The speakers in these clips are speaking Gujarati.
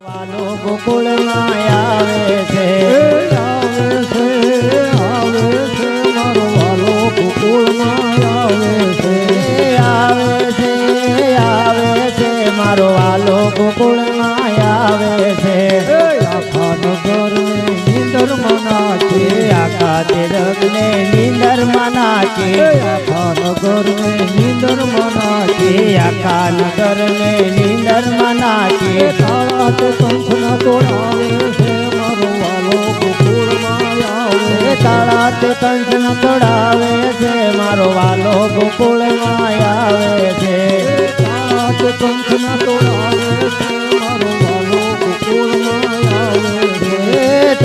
વાલો ગોકુળમાં આવે છે આવે છે. આવે છે મારો વાલો આવે આવે છે આવે છે, મારો વાલો એ આખા નગરને નીંદર મનાચે એ આખા તિરકને નીંદર મના છે આખા નગરને નીંદર મનાચે એ આખા નગરને નીંદરમાં એ નાખે તાળા તે ન તોડાવે છે મારો વાલો ગોકુળમાં આવે એ તાળા તે કંઠન તોડાવે છે મારો વાલો ગોકુળમાં આવે છે તાળા તે ન તોડાવે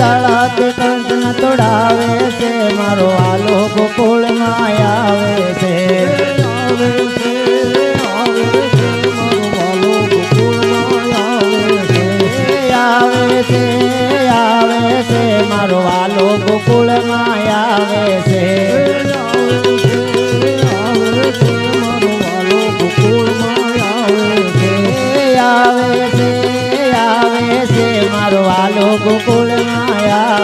એ તાળા તોડાવે છે. મારો આલો ગોકુળમાં આવે છે. આવે છે છે. આવે છે. મારો આલો ગોકુળમાં આવે છે. આવે છે આવે છે. આવે છે મારો આલો ગોકુળમાં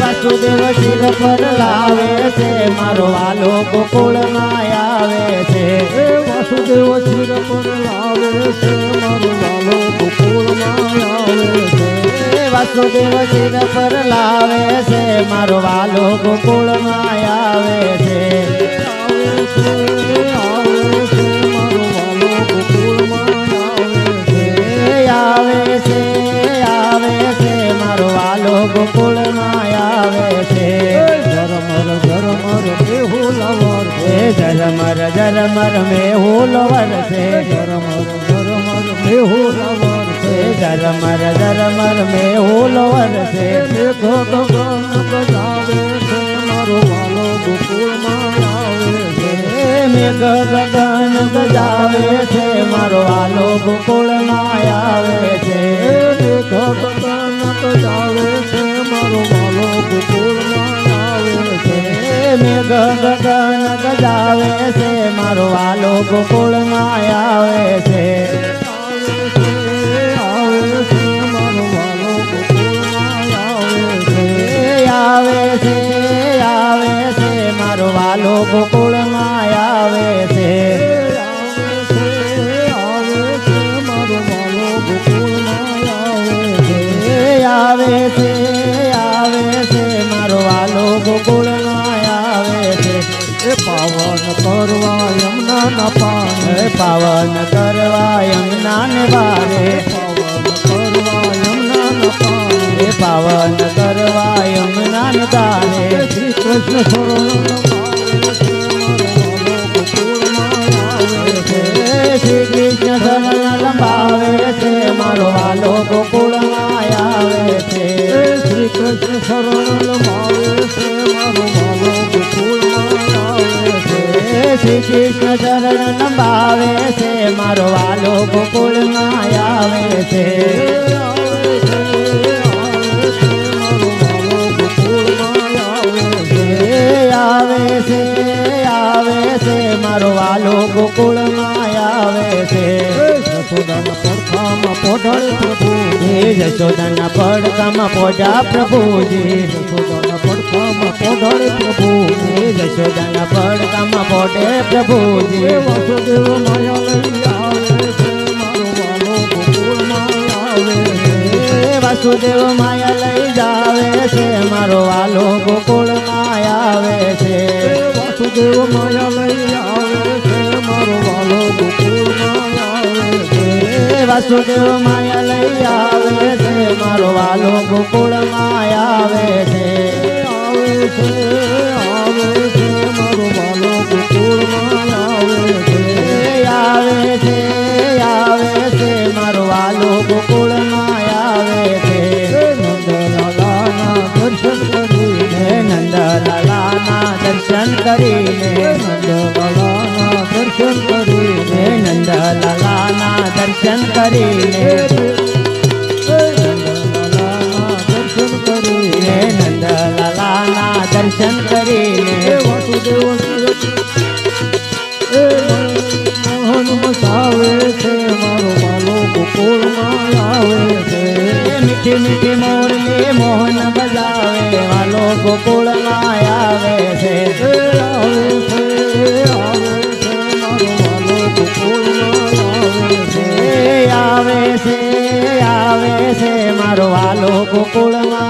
વાસુદેવ શિર પર લાવે છે, મારો વાલો ગોકુળમાં આવે છે. વાસુદેવ શિર પર લાવે છે મારો વાલો ગોકુળમાં આવે છે વાસુદેવ શિર પર લાવે છે મારો વાલો ગોકુળમાં આવે છે આવે છે આવે છે ગોકુળમાં આવે છે. ઝરમર ઝરમર મેહુલવર છે. એ ઝરમર ઝરમર મેહુલ વરસે ઝરમર ઝરમર બેહુ લવર એ ઝરમર ઝરમર મેહુલ વરસે મેઘ ગગન ગજાવે છે. મારો વાલો ગોકુળમાં આવે છે. મેઘ ગગન ગજાવે છે. મારો વાલો ગોકુળમાં આવે છે. મારો વાલો ગોકુળમાં આવે છે. આવે છે આવે છે મારો વાલો ગોકુળમાં આવે છે. ના પાણી પાવન કરવા યમુના ને બારે પાવન કરવા યમુના ના પાણી પાવન કરવા યમુના ને તારે શ્રી કૃષ્ણ એ શ્રી કૃષ્ણ શરણ લંબાવે છે મારો વાલો ગોકુળમાં આવે છે. શ્રી કૃષ્ણ શરણ શ્રી કૃષ્ણ ચરણ લંબાવે છે, મારો વાલો ગોકુળમાં આવે છે. આવે છે આવે છે, મારો વાલો ગોકુળમાં આવે છે. એ જશોદાના પડકામાં પોજા પ્રભુજી. એ જશોદાના પડકામાં પોટે પ્રભુજી. એ વાસુદેવ માયા લઈ જાવે છે મારો વાલો ગોકુળમાં આવે છે. વાસુદેવ માયા લઈ આવે છે મારો વાલો ગોકુળમાં આવે છે. વાસુદેવ માયા લઈ આવે છે મારો વાલો ગોકુળમાં આવે છે. છે આવે છે મારો વાલો ગોકુળમાં આવે છે આવે છે આવે છે મારો વાલો ગોકુળમાં દર્શન કરીને દર્શન કરીને હે કરીને વાસુદેવ મોહન મસાવે છે મારો વાલો ગોકુળમાં આવે છે. મીઠી મીઠી મોરલી મોહન બજાવે વાલો ગોકુળમાં આવે છે. આવે છે આવે છે મારો વાલો ગોકુળમાં આવે છે. આવે છે આવે છે મારો વાલો ગોકુળમાં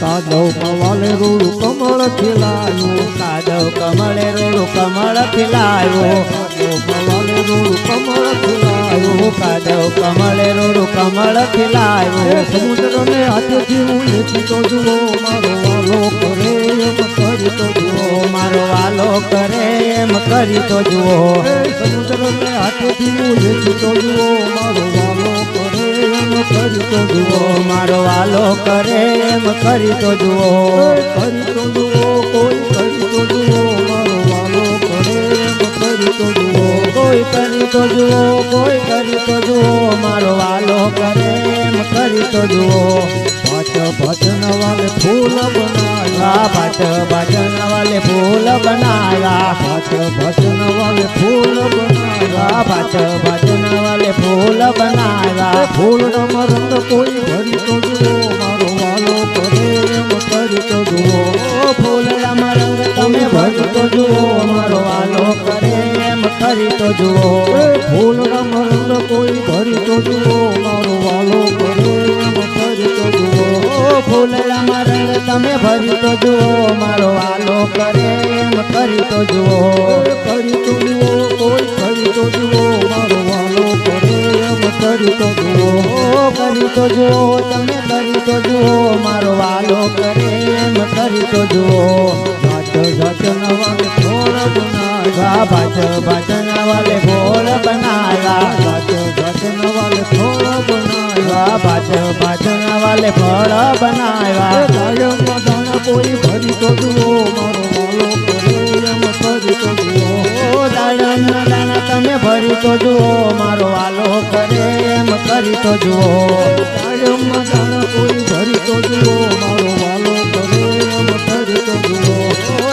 કાદવ કમળે રૂડું કમળ ખીલાયું કાદવ કમળે રોડું કમળ ખીલાયું વાલે રૂડું કમળ ખીલાયું કાદવ કમળે રોડું કમળ ખીલાયું સમુદ્રને હાથેથી હું લેતી તો જુઓ, મારો વાલો કરે એમ કરી તો જુઓ, મારો વાલો કરે એમ કરી તો જુઓ. સમુદ્રને હાથેથી હું લેતી તો જુઓ, મારો વાલો કરે તો જુઓ, મારો વાલો કરે એમ કરી તો જુઓ. કરી તો જુઓ, કોઈ કરી તો જુઓ, મારો વાલો કરે એમ કરી તો જુઓ. કોઈ કરી તો જુઓ, કોઈ કરી તો જુઓ, મારો વાલો કરે એમ કરી તો જુઓ. પાછ ભજન વાલે ફૂલ બનાયા. ભટ ભજન વાલે ફૂલ બનાયા. ભટ ભજન વાલે ફૂલ બનાયા. ભટ ભજન વાલે ફૂલ બનાયા. ફૂલ રંગ કોઈ ભરી તો વાલો કરે તો જુઓ. કરી તો જુઓ કોઈ કરી તો જુઓ મારો વાલો પ્રેમ કરી તો જુઓ. કરી તો જુઓ તમે કરી તો જુઓ. મારો વાલો પ્રેમ કરી તો જુઓ. નવા બનાવ્યા. આ ભાચ ભજન વાલે ફૂલ બનાવ્યા. જાત જાત નવા થોડ બનાવ્યા. કોઈ ભરી તો જુઓ, મારો વાલો એમ કરી તો જુઓ. દાદા દાણા તમે ભરી તો જુઓ, મારો વાલો કરે એમ કરી તો જુઓ. ગાયમાં દાણા કોઈ ભરી તો જુઓ, મારો વાલો કરે એમ કરી તો જુઓ.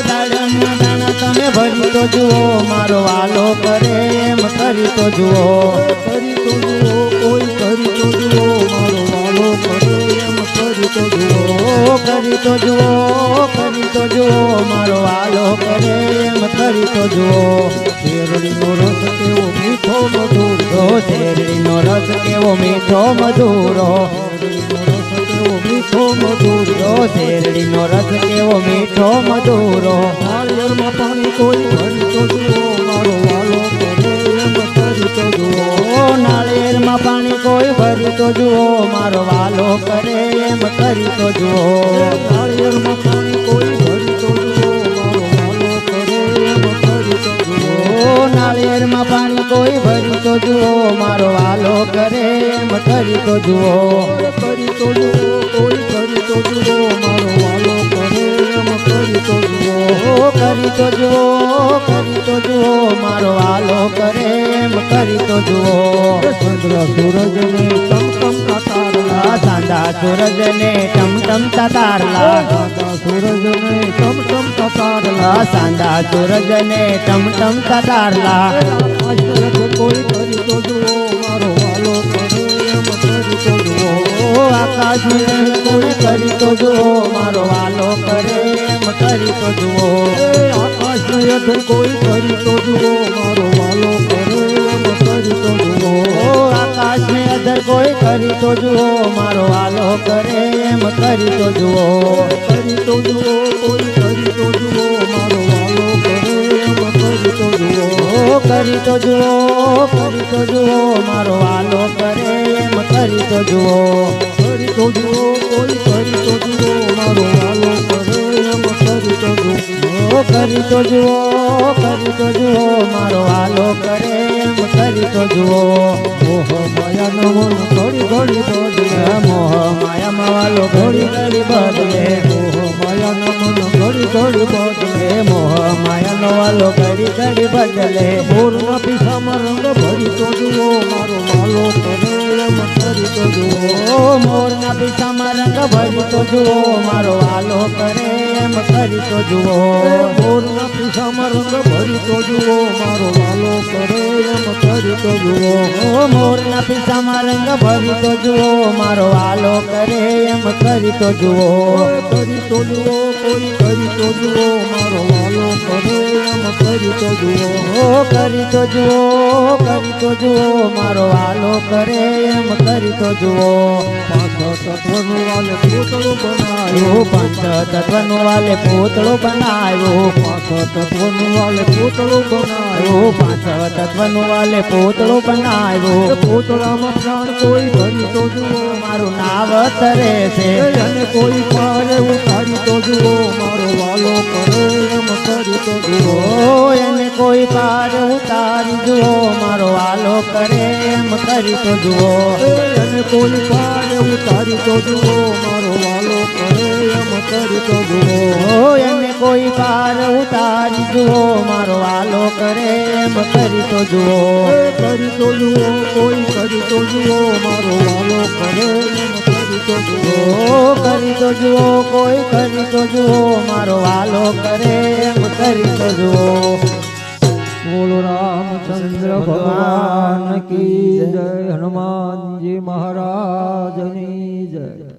દાડમના દાણા તમે ભરી તો જુઓ, મારો વાલો કરે એમ કરી તો જુઓ. તો જુઓ કરી તો જુઓ, મારો વાલો કરે એમ કરી તો જુઓ. શેરડીનો રસ કેવો મીઠો મધુરો, શેરડીનો રસ કેવો મીઠો મધુરો. મીઠો મધુરો, શેરડીનો રસ કેવો મીઠો મધુરો. નાળિયેરમાં પાણી કોઈ ભરી તો જુઓ, મારો વાલો કરે એમ કરી પાણી કોઈ ભરી તો જુઓ, મારો વાલો કરે એમ કરી તો જુઓ. કરે એમ કરી તો જુઓ. કરી તો જુઓ કોઈ કરી તો જુઓ. મારો વાલો પ્રેમ કરી તો જુઓ. કરી તો જુઓ કરી તો જુઓ. મારો વાલો પ્રેમ કરી તો જુઓ. ચંદ્ર સૂરજને ટમટમ તારલા. આ સૂરજ ને ટમટમ તારલા. સૂરજ ને ટમટમ તારલા. આ સૂરજ ને ટમટમ તારલા. કોઈ કરી તો જુઓ. મારો આકાશ કોઈ કરી તો જુઓ, મારો વાલો કરે કરી તો જુઓ આકાશ આકાશને કોઈ કરી તો જુઓ મારો વાલો કરે કરી તો જુઓ આકાશ ને કોઈ કરી તો જુઓ, મારો વાલો કરે કરી તો જુઓ કરી તો જુઓ કોઈ કરી તો જુઓ મારો વાલો જુઓ, કરી તો જુઓ, કરી તો જુઓ, મારો વાલો કરે એમ કરી તો જુઓ. કરી તો જુઓ, કોઈ કરી તો જુઓ, મારો વાલો કરે કરી તો જુઓ કરી તો જુઓ કરી તો જુઓ મારો વાલો કરે એમ કરી તો જુઓ ઓહો માયા થોડી ઘડી તો બદલે મોહ માયામાં વાલો ઘોડી ઘડી બદલે ઓહો માયા નમન થોડી ઘડી બદલે મોહ માયાનો વાલો ઘડી ઘડી બદલે મોરના પીસામાં રંગ ભરી તો જુઓ મારો વાલો કરે એમ કરી તો જુઓ, મોરના પીછામાં રંગ ભરી તો જુઓ, મારો આલો કરે એમ કરી તો જુઓ. મોરના પીસામાં રંગ ભરી તો જુઓ, મારો આલો કરે એમ કરી તો જુઓ. મોરના પીછામાં રંગ ભરી તો જુઓ, મારો આલો કરે એમ કરી તો જુઓ. કરી તો જુઓ, કોઈ કરી તો જુઓ, મારો આલો કરે એમ કરી તો જુઓ. કરી તો જુઓ, કરી તો જુઓ, મારો આલો કરે એમ કરી તો જુઓ પાંચ તત્વનું વાલે પૂતળું બનાવ્યું. પંચ તત્વનું વાલે પૂતળું બનાવ્યું. પાંચ તત્વનું વાલે પૂતળું બનાવ્યું. એવું પાંચ તત્વનું વાલે પૂતળું બનાવ્યું. પૂતળામાં પ્રાણ કોઈ ભરી તો જુઓ. મારું નાવ તરે છે. અને કોઈ પારે ઉતારી તો જુઓ. મારો વાલો કરે એમ કરી તો જુઓ. એને કોઈ પાર ઉતારી જુઓ. મારો વાલો કરે એમ કરી તો જુઓ. અને કોઈ પાડે ઉતારી તો જુઓ મારો વાલો કરે એમ કરી તો જુઓ એને કોઈ પાર ઉતારી જુઓ મારો વાલો કરે એમ કરી તો જુઓ કરી તો જુઓ કોઈ કરી તો જુઓ મારો વાલો કરે એમ કરી તો જુઓ કરી તો જુઓ કોઈ કરી તો જુઓ મારો વાલો કરે એમ કરી તો જુઓ બોલો રામચંદ્ર ભગવાન કી જય હનુમાનજી મહારાજની જય.